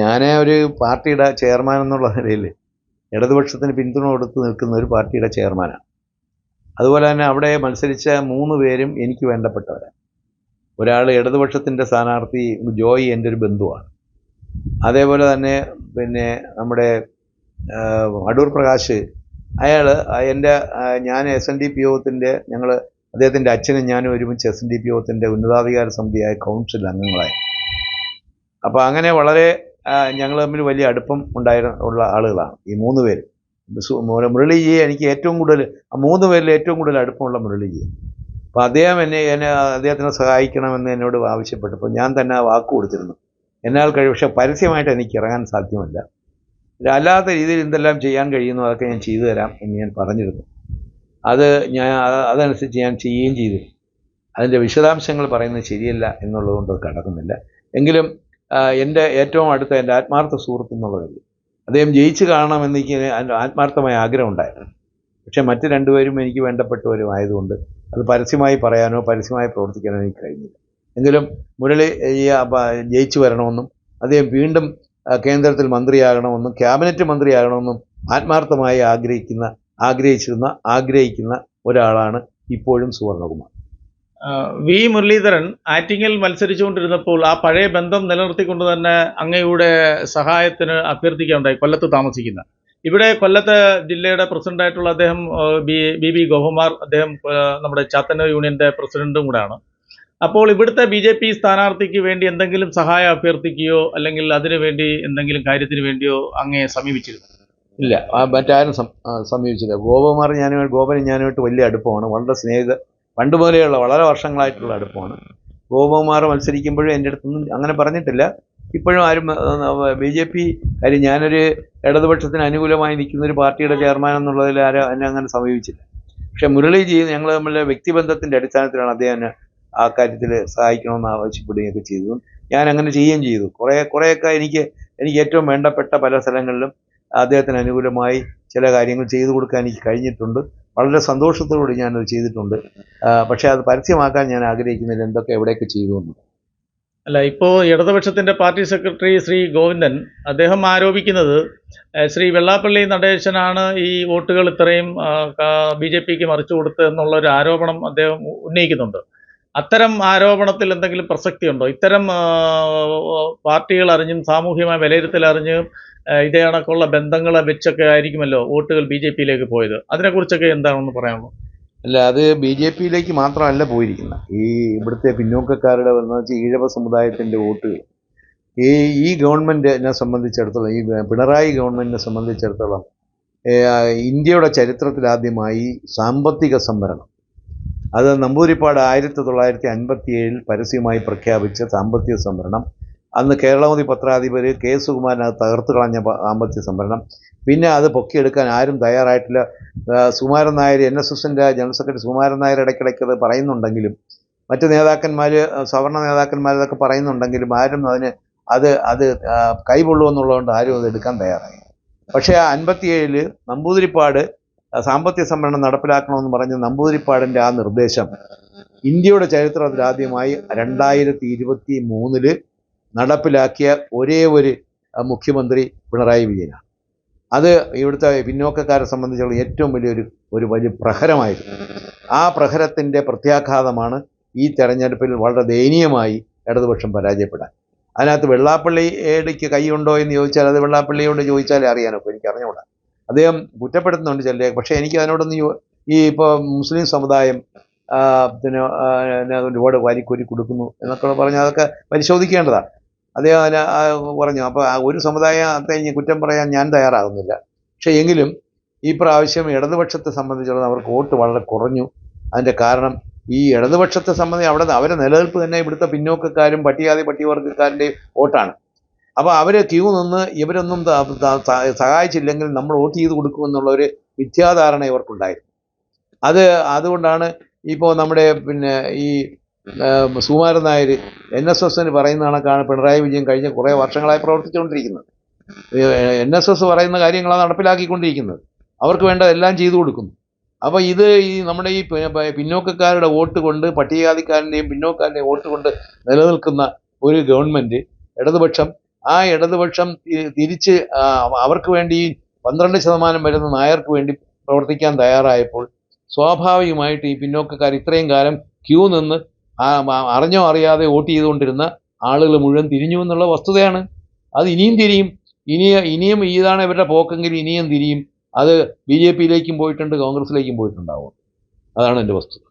ഞാൻ ഒരു പാർട്ടിയുടെ ചെയർമാൻ എന്നുള്ള നിലയിൽ ഇടതുപക്ഷത്തിന് പിന്തുണ കൊടുത്ത് നിൽക്കുന്ന ഒരു പാർട്ടിയുടെ ചെയർമാനാണ്. അതുപോലെ തന്നെ അവിടെ മത്സരിച്ച മൂന്ന് പേരും എനിക്ക് വേണ്ടപ്പെട്ടവരാണ് ഒരാൾ ഇടതുപക്ഷത്തിന്റെ സ്ഥാനാർത്ഥി ജോയി എന്റെ ഒരു ബന്ധുവാണ്. അതേപോലെ തന്നെ പിന്നെ നമ്മുടെ അടൂർ പ്രകാശ് അയാൾ എന്റെ ഞാൻ എസ് എൻ ഡി പി യോഗത്തിന്റെ ഞങ്ങൾ അദ്ദേഹത്തിന്റെ അച്ഛനും ഞാനും ഒരുമിച്ച് എസ് എൻ ഡി പി യോഗത്തിന്റെ ഉന്നതാധികാര സമിതിയായ കൗൺസിൽ അംഗങ്ങളായി. അപ്പോൾ അങ്ങനെ വളരെ ഞങ്ങൾ തമ്മിൽ വലിയ അടുപ്പം ഉണ്ടായിരുന്ന ഉള്ള ആളുകളാണ്. ഈ മൂന്ന് പേര്. മുരളിജിയെ എനിക്ക് ഏറ്റവും കൂടുതൽ ആ മൂന്ന് പേരിൽ ഏറ്റവും കൂടുതൽ അടുപ്പമുള്ള മുരളിജിയെ. അപ്പോൾ അദ്ദേഹം എന്നെ എന്നെ അദ്ദേഹത്തിനെ സഹായിക്കണമെന്ന് എന്നോട് ആവശ്യപ്പെട്ടു അപ്പോൾ ഞാൻ തന്നെ ആ വാക്ക് കൊടുത്തിരുന്നു. എന്നാൽ കഴിയും. പക്ഷേ പരസ്യമായിട്ട് എനിക്ക് ഇറങ്ങാൻ സാധ്യമല്ല. അല്ലാത്ത രീതിയിൽ എന്തെല്ലാം ചെയ്യാൻ കഴിയുന്നു അതൊക്കെ ഞാൻ ചെയ്തു തരാം എന്ന് ഞാൻ പറഞ്ഞിരുന്നു. അത് ഞാൻ അതനുസരിച്ച് ഞാൻ ചെയ്യുകയും ചെയ്തു. അതിന്റെ വിശദാംശങ്ങൾ പറയുന്നത് ശരിയല്ല എന്നുള്ളതുകൊണ്ട് അത് കടക്കുന്നില്ല. എങ്കിലും എന്റെ ഏറ്റവും അടുത്ത എന്റെ ആത്മാർത്ഥ സുഹൃത്ത് എന്നുള്ളതല്ല. അദ്ദേഹം ജയിച്ചു കാണണം എനിക്ക് ആത്മാർത്ഥമായ ആഗ്രഹം ഉണ്ടായിരുന്നു. പക്ഷേ മറ്റ് രണ്ടുപേരും എനിക്ക് വേണ്ടപ്പെട്ടവരും ആയതുകൊണ്ട് അത് പരസ്യമായി പറയാനോ പരസ്യമായി പ്രവർത്തിക്കാനോ എനിക്ക് കഴിഞ്ഞില്ല. എങ്കിലും മുരളി ജയിച്ചു വരണമെന്നും അദ്ദേഹം വീണ്ടും കേന്ദ്രത്തിൽ മന്ത്രിയാകണമെന്നും ക്യാബിനറ്റ് മന്ത്രിയാകണമെന്നും ആത്മാർത്ഥമായി ആഗ്രഹിക്കുന്ന ആഗ്രഹിച്ചിരുന്ന ആഗ്രഹിക്കുന്ന ഒരാളാണ് ഇപ്പോഴും സുവർണകുമാർ. വി മുരളീധരൻ ആറ്റിങ്ങിൽ മത്സരിച്ചുകൊണ്ടിരുന്നപ്പോൾ ആ പഴയ ബന്ധം നിലനിർത്തിക്കൊണ്ട് തന്നെ അങ്ങയുടെ സഹായത്തിന് അഭ്യർത്ഥിക്കുകയുണ്ടായി കൊല്ലത്ത് താമസിക്കുന്ന. ഇവിടെ കൊല്ലത്ത് ജില്ലയുടെ പ്രസിഡന്റായിട്ടുള്ള അദ്ദേഹം ബി ബി ബി ഗോപകുമാർ അദ്ദേഹം നമ്മുടെ ചാത്തന്നൂർ യൂണിയന്റെ പ്രസിഡന്റും കൂടെയാണ്. അപ്പോൾ ഇവിടുത്തെ ബി ജെ പി സ്ഥാനാർത്ഥിക്ക് വേണ്ടി എന്തെങ്കിലും സഹായം അഭ്യർത്ഥിക്കുകയോ അല്ലെങ്കിൽ അതിനു വേണ്ടി എന്തെങ്കിലും കാര്യത്തിന് വേണ്ടിയോ അങ്ങയെ സമീപിച്ചിരുന്നു? ഇല്ല മറ്റാരും സമീപിച്ചില്ല. ഗോപകുമാർ ഞാനുമായിട്ട് ഗോപനും ഞാനുമായിട്ട് വലിയ അടുപ്പമാണ്. വളരെ സ്നേഹിത പണ്ട് മുതലെയുള്ള വളരെ വർഷങ്ങളായിട്ടുള്ള അടുപ്പമാണ്. ഗോപകുമാർ മത്സരിക്കുമ്പോഴും എന്റെ അടുത്തൊന്നും അങ്ങനെ പറഞ്ഞിട്ടില്ല. ഇപ്പോഴും ആരും ബി ജെ പി കാര്യം ഞാനൊരു ഇടതുപക്ഷത്തിന് അനുകൂലമായി നിൽക്കുന്ന ഒരു പാർട്ടിയുടെ ചെയർമാൻ എന്നുള്ളതിൽ ആരും എന്നെ അങ്ങനെ സമീപിച്ചില്ല. പക്ഷെ മുരളീജി ഞങ്ങൾ തമ്മിലെ വ്യക്തിബന്ധത്തിന്റെ അടിസ്ഥാനത്തിലാണ് അദ്ദേഹം എന്നെ ആ കാര്യത്തിൽ സഹായിക്കണമെന്ന് ആവശ്യപ്പെടുകയൊക്കെ ചെയ്തു ഞാൻ അങ്ങനെ ചെയ്യുകയും ചെയ്തു. കുറേ കുറേയൊക്കെ എനിക്ക് എനിക്ക് ഏറ്റവും വേണ്ടപ്പെട്ട പല സ്ഥലങ്ങളിലും അദ്ദേഹത്തിന് അനുകൂലമായി ചില കാര്യങ്ങൾ ചെയ്തു കൊടുക്കാൻ എനിക്ക് കഴിഞ്ഞിട്ടുണ്ട്. വളരെ സന്തോഷത്തോടുകൂടി ഞാനത് ചെയ്തിട്ടുണ്ട്. പക്ഷെ അത് പരസ്യമാക്കാൻ ഞാൻ ആഗ്രഹിക്കുന്നില്ല എന്തൊക്കെ എവിടെയൊക്കെ ചെയ്തു എന്ന്. അല്ല ഇപ്പോൾ ഇടതുപക്ഷത്തിന്റെ പാർട്ടി സെക്രട്ടറി ശ്രീ ഗോവിന്ദൻ അദ്ദേഹം ആരോപിക്കുന്നത് ശ്രീ വെള്ളാപ്പള്ളി നടേശനാണ് ഈ വോട്ടുകൾ ഇത്രയും ബി ജെ പിക്ക് മറിച്ചു കൊടുത്തതെന്നുള്ളൊരു ആരോപണം അദ്ദേഹം ഉന്നയിക്കുന്നുണ്ട്. അത്തരം ആരോപണത്തിൽ എന്തെങ്കിലും പ്രസക്തി ഉണ്ടോ ഇത്തരം പാർട്ടികൾ അറിഞ്ഞും സാമൂഹ്യമായ വിലയിരുത്തൽ അറിഞ്ഞും ഇതേ കണക്കുള്ള ബന്ധങ്ങളെ വെച്ചൊക്കെ ആയിരിക്കുമല്ലോ വോട്ടുകൾ ബി ജെ പിയിലേക്ക് പോയത്. അതിനെക്കുറിച്ചൊക്കെ എന്താണെന്ന് പറയാമോ? അല്ല അത് ബി ജെ പിയിലേക്ക് മാത്രമല്ല പോയിരിക്കുന്നത്. ഈ ഇവിടുത്തെ പിന്നോക്കക്കാരുടെ എന്ന് വെച്ചാൽ ഈഴവ സമുദായത്തിന്റെ വോട്ടുകൾ. ഈ ഈ ഗവൺമെന്റിനെ സംബന്ധിച്ചിടത്തോളം ഈ പിണറായി ഗവൺമെന്റിനെ സംബന്ധിച്ചിടത്തോളം ഇന്ത്യയുടെ ചരിത്രത്തിലാദ്യമായി സാമ്പത്തിക സംവരണം. അത് നമ്പൂതിരിപ്പാട് ആയിരത്തി തൊള്ളായിരത്തി അൻപത്തി ഏഴിൽ പരസ്യമായി പ്രഖ്യാപിച്ച സാമ്പത്തിക സംവരണം. അന്ന് കേരളമതി പത്രാധിപർ കെ സുകുമാരൻ അത് തകർത്ത് കളഞ്ഞ സാമ്പത്തിക സംവരണം. പിന്നെ അത് പൊക്കിയെടുക്കാൻ ആരും തയ്യാറായിട്ടില്ല. സുകുമാരൻ നായർ എൻ എസ് എസിന്റെ ജനറൽ സെക്രട്ടറി സുകുമാരൻ നായർ ഇടയ്ക്കിടയ്ക്ക് അത് പറയുന്നുണ്ടെങ്കിലും മറ്റ് നേതാക്കന്മാർ സവർണ നേതാക്കന്മാർ ഇതൊക്കെ പറയുന്നുണ്ടെങ്കിലും ആരും അതിന് അത് അത് കൈകൊള്ളുമെന്നുള്ളതുകൊണ്ട് ആരും അത് എടുക്കാൻ തയ്യാറായി പക്ഷേ ആ അൻപത്തിയേഴിൽ നമ്പൂതിരിപ്പാട് സാമ്പത്തിക സംവരണം നടപ്പിലാക്കണമെന്ന് പറഞ്ഞ നമ്പൂതിരിപ്പാടിന്റെ ആ നിർദ്ദേശം ഇന്ത്യയുടെ ചരിത്രത്തിൽ ആദ്യമായി രണ്ടായിരത്തി ഇരുപത്തി മൂന്നിൽ നടപ്പിലാക്കിയ ഒരേ ഒരു മുഖ്യമന്ത്രി പിണറായി വിജയനാണ്. അത് ഇവിടുത്തെ പിന്നോക്കക്കാരെ സംബന്ധിച്ചുള്ള ഏറ്റവും വലിയൊരു ഒരു വലിയ പ്രഹരമായിരുന്നു. ആ പ്രഹരത്തിന്റെ പ്രത്യാഘാതമാണ് ഈ തെരഞ്ഞെടുപ്പിൽ വളരെ ദയനീയമായി ഇടതുപക്ഷം പരാജയപ്പെടാൻ. അതിനകത്ത് വെള്ളാപ്പള്ളി ഏടിക്ക് കൈയുണ്ടോ എന്ന് ചോദിച്ചാൽ അത് വെള്ളാപ്പള്ളിയോട് ചോദിച്ചാലേ അറിയാനൊക്കെ എനിക്ക് അറിഞ്ഞുകൂടാ. അദ്ദേഹം കുറ്റപ്പെടുത്തുന്നുണ്ട് ചില പക്ഷേ എനിക്ക് അതിനോടൊന്നും ഈ ഇപ്പോൾ മുസ്ലിം സമുദായം പിന്നെ ഒരുപാട് വാരിക്കോരി കൊടുക്കുന്നു എന്നൊക്കെ പറഞ്ഞ് അതൊക്കെ പരിശോധിക്കേണ്ടതാണ്. അദ്ദേഹം അതിന് പറഞ്ഞു. അപ്പോൾ ഒരു സമുദായത്തെ കുറ്റം പറയാൻ ഞാൻ തയ്യാറാകുന്നില്ല. പക്ഷേ എങ്കിലും ഈ പ്രാവശ്യം ഇടതുപക്ഷത്തെ സംബന്ധിച്ചിടത്തോളം അവർക്ക് വോട്ട് വളരെ കുറഞ്ഞു. അതിന്റെ കാരണം ഈ ഇടതുപക്ഷത്തെ സംബന്ധിച്ച് അവിടെ അവരെ നിലനിൽപ്പ് തന്നെ ഇവിടുത്തെ പിന്നോക്കക്കാരും പട്ടികാതി പട്ടികവർഗക്കാരുടെയും വോട്ടാണ്. അപ്പോൾ അവരെ ക്യൂ നിന്ന് ഇവരൊന്നും സഹായിച്ചില്ലെങ്കിൽ നമ്മൾ വോട്ട് ചെയ്ത് കൊടുക്കുമെന്നുള്ള ഒരു മിഥ്യാധാരണ ഇവർക്കുണ്ടായിരുന്നു. അത് അതുകൊണ്ടാണ് ഇപ്പോൾ നമ്മുടെ പിന്നെ ഈ സുകുമാരൻ നായർ എൻ എസ് എസിന് പറയുന്ന കണക്കാണ് പിണറായി വിജയൻ കഴിഞ്ഞ കുറേ വർഷങ്ങളായി പ്രവർത്തിച്ചുകൊണ്ടിരിക്കുന്നത്. എൻ എസ് എസ് പറയുന്ന കാര്യങ്ങളാണ് നടപ്പിലാക്കിക്കൊണ്ടിരിക്കുന്നത്. അവർക്ക് വേണ്ടതെല്ലാം ചെയ്തു കൊടുക്കുന്നു. അപ്പോൾ ഇത് ഈ നമ്മുടെ ഈ പിന്നോക്കക്കാരുടെ വോട്ട് കൊണ്ട് പട്ടികജാതിക്കാരന്റെയും പിന്നോക്കാരുടെയും വോട്ട് കൊണ്ട് നിലനിൽക്കുന്ന ഒരു ഗവൺമെന്റ് ഇടതുപക്ഷം ആ ഇടതുപക്ഷം തിരിച്ച് അവർക്ക് വേണ്ടി പന്ത്രണ്ട് ശതമാനം വരുന്ന നായർക്ക് വേണ്ടി പ്രവർത്തിക്കാൻ തയ്യാറായപ്പോൾ സ്വാഭാവികമായിട്ട് ഈ പിന്നോക്കക്കാർ ഇത്രയും കാലം ക്യൂ നിന്ന് അറിഞ്ഞോ അറിയാതെ വോട്ട് ചെയ്തുകൊണ്ടിരുന്ന ആളുകൾ മുഴുവൻ തിരിഞ്ഞു എന്നുള്ള വസ്തുതയാണ്. അത് ഇനിയും തിരിയും. ഇനി ഇനിയും ഇതാണ് ഇവരുടെ പോക്കെങ്കിൽ ഇനിയും തിരിയും. അത് ബി ജെ പിയിലേക്കും പോയിട്ടുണ്ട് കോൺഗ്രസിലേക്കും പോയിട്ടുണ്ടാവും. അതാണ് എന്റെ വസ്തുത.